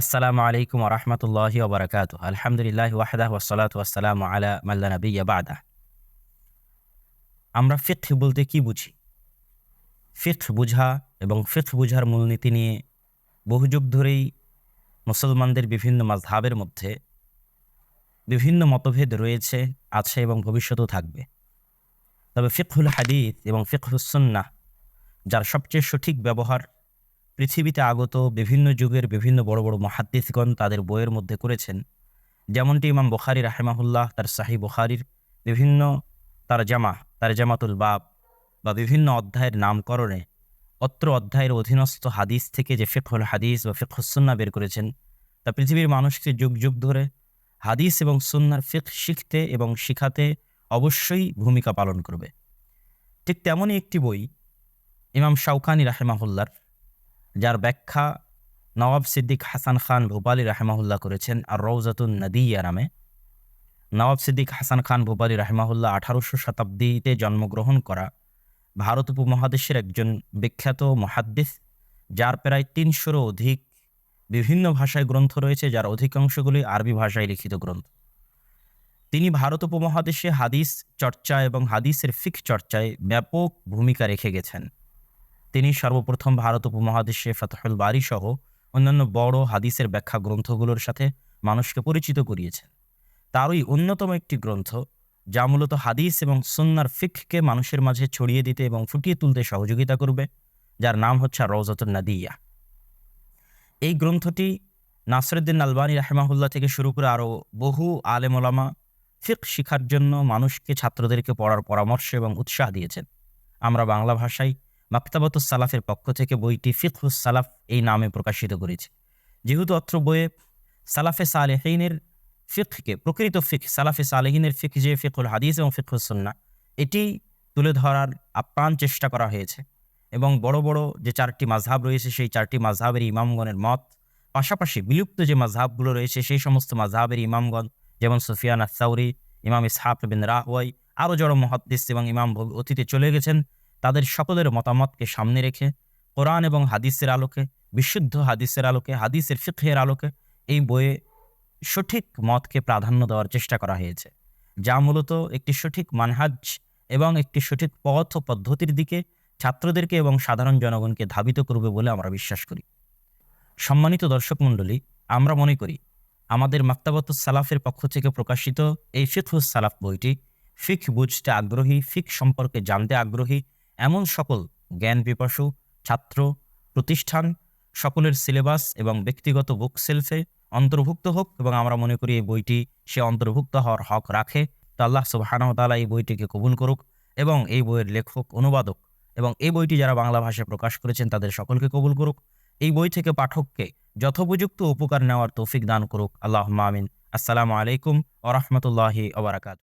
আসসালামু আলাইকুম রহমতুল্লাহি ওবরাকাত আলহামদুলিল্লাহ ওয়াহদাহ ওসালাত ওয়াসালাম আলা মাল্লা নবী বাদা আমরা ফিক বলতে কি বুঝি? ফিক বুঝা এবং ফিক বুঝার মূলনীতি নিয়ে বহু যুগ ধরেই মুসলমানদের বিভিন্ন মাঝহাবের মধ্যে বিভিন্ন মতভেদ রয়েছে, আছে এবং ভবিষ্যতেও থাকবে। তবে ফিকহুল হাদিস এবং ফিকহুসন্না যার সবচেয়ে সঠিক ব্যবহার পৃথিবীতে আগত বিভিন্ন যুগের বিভিন্ন বড় বড় মহাদ্দিসগণ তাদের বইয়ের মধ্যে করেছেন। যেমনটি ইমাম বখারি রাহেমাহুল্লাহ তার শাহী বখারির বিভিন্ন তার জামা, তার জামাতুল বাব বা বিভিন্ন অধ্যায়ের নামকরণে অত্র অধ্যায়ের অধীনস্থ হাদিস থেকে যে ফিকহুল হাদিস বা ফিকহুসন্না বের করেছেন, তা পৃথিবীর মানুষকে যুগ যুগ ধরে হাদিস এবং সুন্নার ফিক শিখতে এবং শিখাতে অবশ্যই ভূমিকা পালন করবে। ঠিক তেমনই একটি বই ইমাম শাউখানি রাহেমাহুল্লার যার ব্যাখ্যা নওয়াব সিদ্দিক হাসান খান ভোপালি রাহেমাহুল্লাহ করেছেন আর রৌজাতুন নদিয়া নামে। নওয়াব সিদ্দিক হাসান খান ভোপালি রাহেমাহুল্লাহ আঠারোশো শতাব্দীতে জন্মগ্রহণ করা ভারত উপমহাদেশের একজন বিখ্যাত মহাদ্দিস, যার প্রায় তিনশোরও অধিক বিভিন্ন ভাষায় গ্রন্থ রয়েছে, যার অধিকাংশগুলি আরবি ভাষায় লিখিত গ্রন্থ। তিনি ভারত উপমহাদেশে হাদিস চর্চা এবং হাদিসের ফিক চর্চায় ব্যাপক ভূমিকা রেখে গেছেন। তিনি সর্বপ্রথম ভারত উপমহাদেশে ফাতহুল বাড়ি সহ অন্যান্য বড় হাদিসের ব্যাখ্যা গ্রন্থগুলোর সাথে মানুষকে পরিচিত করিয়েছেন। তারই অন্যতম একটি গ্রন্থ, যা মূলত হাদিস এবং সুন্নার ফিককে মানুষের মাঝে ছড়িয়ে দিতে এবং ফুটিয়ে তুলতে সহযোগিতা করবে, যার নাম হচ্ছে রওজাতুল নাদিয়া। এই গ্রন্থটি নাসরুদ্দিন আলবানী রাহেমাহুল্লাহ থেকে শুরু করে আরও বহু আলেমোলামা ফিক শিখার জন্য মানুষকে ছাত্রদেরকে পড়ার পরামর্শ এবং উৎসাহ দিয়েছেন। আমরা বাংলা ভাষায় মাক্তাবত সালাফের পক্ষ থেকে বইটি ফিকহুস সালাফ এই নামে প্রকাশিত করেছে। যেহেতু অত্র বইয়ে সালাফে সালেহিনের ফিককে প্রকৃত ফিক সালাফে সালেহিনের ফিক যে ফিকুল হাদিস এবং ফিকহুসন্না এটি তুলে ধরার আপ্রাণ চেষ্টা করা হয়েছে এবং বড় বড় যে চারটি মাঝহাব রয়েছে, সেই চারটি মাঝহাবের ইমামগণের মত, পাশাপাশি বিলুপ্ত যে মাঝহাবগুলো রয়েছে, সেই সমস্ত মাঝহাবের ইমামগণ, যেমন সুফিয়ান আসাউরি ইমাম ইসহাক বিন রাহওয়াই, আরও জড় মহাদ্দিস এবং ইমাম অতীতে চলে গেছেন তাদের সকলের মতামতকে সামনে রেখে কোরআন এবং হাদিসের আলোকে, বিশুদ্ধ হাদিসের আলোকে, হাদিসের ফিকহের আলোকে এই বইয়ে সঠিক মতকে প্রাধান্য দেওয়ার চেষ্টা করা হয়েছে। যা মূলত একটি সঠিক মানহাজ এবং একটি সঠিক পথ ও পদ্ধতির দিকে ছাত্রদেরকে এবং সাধারণ জনগণকে ধাবিত করবে বলে আমরা বিশ্বাস করি। সম্মানিত দর্শক মণ্ডলী, আমরা মনে করি, আমাদের মাক্তাবত সালাফের পক্ষ থেকে প্রকাশিত এই ফিকহুস সালাফ বইটি ফিক বুঝতে আগ্রহী ফিক সম্পর্কে জানতে আগ্রহী এমন সকল জ্ঞান পিপাসু, ছাত্র, প্রতিষ্ঠান, সকলের সিলেবাস এবং ব্যক্তিগত বুক সেলফে অন্তর্ভুক্ত হোক এবং আমরা মনে করি এই বইটি সে অন্তর্ভুক্ত হওয়ার হক রাখে, তো আল্লাহ সুবাহানতালা এই বইটিকে কবুল করুক এবং এই বইয়ের লেখক, অনুবাদক এবং এই বইটি যারা বাংলা ভাষায় প্রকাশ করেছেন তাদের সকলকে কবুল করুক। এই বই থেকে পাঠককে যথোপযুক্ত উপকার নেওয়ার তৌফিক দান করুক। আল্লাহ মামিন আসসালামু আলাইকুম ওরহমতুল্লাহি ওবরাকাত